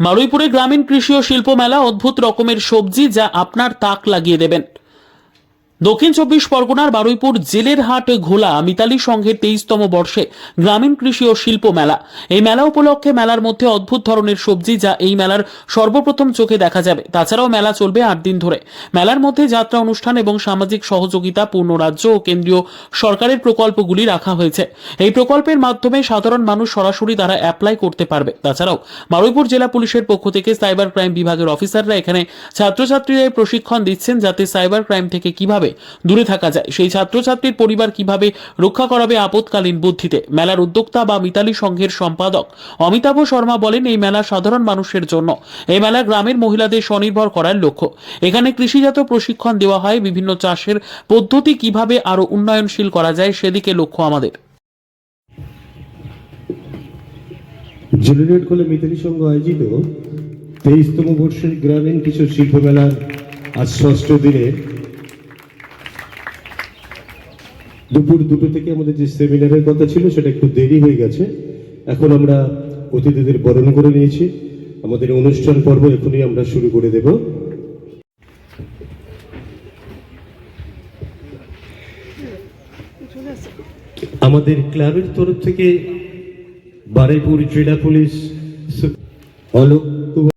মারুইপুরে গ্রামীণ কৃষি ও শিল্প মেলা অদ্ভুত রকমের সবজি যা আপনার তাক লাগিয়ে দেবেন। দক্ষিণ চব্বিশ পরগনার বারুইপুর জেলের হাট ঘোলা মিতালি সংঘের তেইশতম বর্ষে গ্রামীণ কৃষি ও শিল্প মেলা। এই মেলা উপলক্ষে মেলার মধ্যে অদ্ভুত ধরনের সবজি যা এই মেলার সর্বপ্রথম চোখে দেখা যাবে। তাছাড়াও মেলা চলবে আট দিন ধরে। মেলার মধ্যে যাত্রা অনুষ্ঠান এবং সামাজিক সহযোগিতা পূর্ণ রাজ্য ও কেন্দ্রীয় সরকারের প্রকল্পগুলি রাখা হয়েছে। এই প্রকল্পের মাধ্যমে সাধারণ মানুষ সরাসরি তারা অ্যাপ্লাই করতে পারবে। তাছাড়াও বারুইপুর জেলা পুলিশের পক্ষ থেকে সাইবার ক্রাইম বিভাগের অফিসাররা এখানে ছাত্রছাত্রীদের প্রশিক্ষণ দিচ্ছেন যাতে সাইবার ক্রাইম থেকে কীভাবে দূরে থাকা যায়। সেই ছাত্রছাত্রীর পরিবার কীভাবে রক্ষা করাবে আপৎকালীন বুদ্ধিতে? মেলার উদ্যোক্তা বা মিতালি সংঘের সম্পাদক অমিতাভ শর্মা বলেন, এই মেলা সাধারণ মানুষের জন্য। এই মেলা গ্রামের মহিলাদের স্বনির্ভর করার লক্ষ্য। এখানে কৃষিজাত প্রশিক্ষণ দেওয়া হয়। বিভিন্ন চাষের পদ্ধতি কীভাবে আরও উন্নয়নশীল করা যায় সেদিকে লক্ষ্য আমাদের। জুলিয়েট কলে মিতালি সংঘ আয়োজিত তেইশতম বর্ষের গ্রামীণ কিছু শিল্প মেলার আজ ষষ্ঠ দিনে দুপুর দুটো থেকে আমাদের যে সেমিনারের কথা ছিল, সেটা একটু দেরি হয়ে গেছে। এখন আমরা অতিথিদের বরণ করে নিয়েছি। আমাদের অনুষ্ঠান পর্ব এখনই আমরা শুরু করে দেব। আমাদের ক্লাবের তরফ থেকে বারুইপুর জেলা পুলিশ অলোক কুমার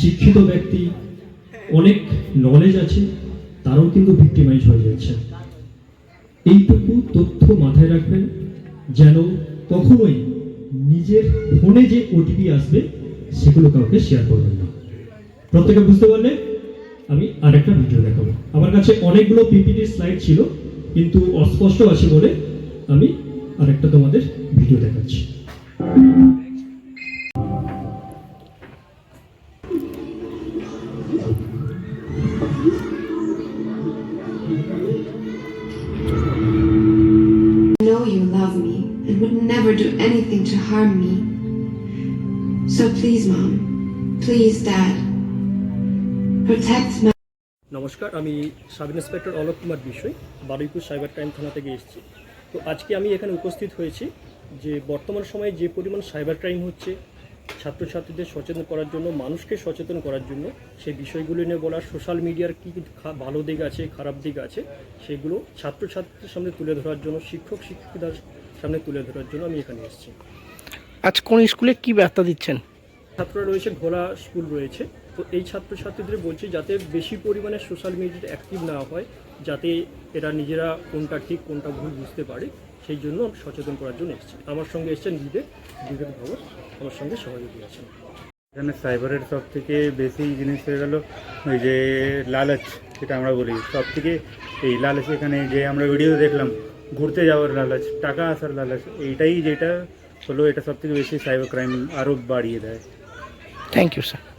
শিক্ষিত ব্যক্তি, অনেক নলেজ আছে, তারাও কিন্তু ভিক্টিমাইজ হয়ে যাচ্ছে। এইটুকু তথ্য মাথায় রাখবেন, যেন কখনোই নিজের ফোনে যে ওটিপি আসবে সেগুলো কাউকে শেয়ার করবেন না। প্রত্যেকে বুঝতে পারলে? আমি আরেকটা ভিডিও দেখাবো। আমার কাছে অনেকগুলো পিপিটি স্লাইড ছিল, কিন্তু অস্পষ্ট আছে বলে আমি আরেকটা তোমাদের ভিডিও দেখাচ্ছি। Do anything to harm me. So please, Mom, please, Dad, protect my. নমস্কার আমি সাব ইন্সপেক্টর অলোক কুমার বিষয় বারুইপুর সাইবার ক্রাইম থানা থেকে এসেছি তো আজকে আমি এখানে উপস্থিত হয়েছি যে বর্তমান সময়ে যে পরিমাণ সাইবার ক্রাইম হচ্ছে ছাত্রছাত্রীদের সচেতন করার জন্য মানুষকে সচেতন করার জন্য সেই বিষয়গুলো নিয়ে বলার সোশ্যাল মিডিয়ার কী কী ভালো দিক আছে খারাপ দিক আছে সেগুলো ছাত্রছাত্রীদের সামনে তুলে ধরার জন্য শিক্ষক শিক্ষিকার সামনে তুলে ধরার জন্য আমি এখানে এসেছি আজ কোন স্কুলে কি বার্তা দিচ্ছেন? ছাত্ররা রয়েছে ঘোলা স্কুল রয়েছে। তো এই ছাত্রছাত্রীদের বলছি যাতে বেশি পরিমাণে সোশ্যাল মিডিয়াতে অ্যাক্টিভ না হয় যাতে এরা নিজেরা কোনটা ঠিক কোনটা ভুল বুঝতে পারে সেই জন্য সচেতন করার জন্য এসেছি। আমার সঙ্গে এসেছেন বিবেক বিবেক ভগত আমার সঙ্গে সহযোগী আছেন। এখানে সাইবারের সব থেকে বেশি জিনিস হয়ে গেল ওই যে লালচ যেটা আমরা বলি। সব থেকে এই লালচ এখানে যে আমরা ভিডিও দেখলাম ঘুরতে যাওয়ার লালচ টাকা আসার লালচ এইটাই যেটা হলো এটা সব থেকে বেশি সাইবার ক্রাইম আরও বাড়িয়ে দেয়। Thank you sir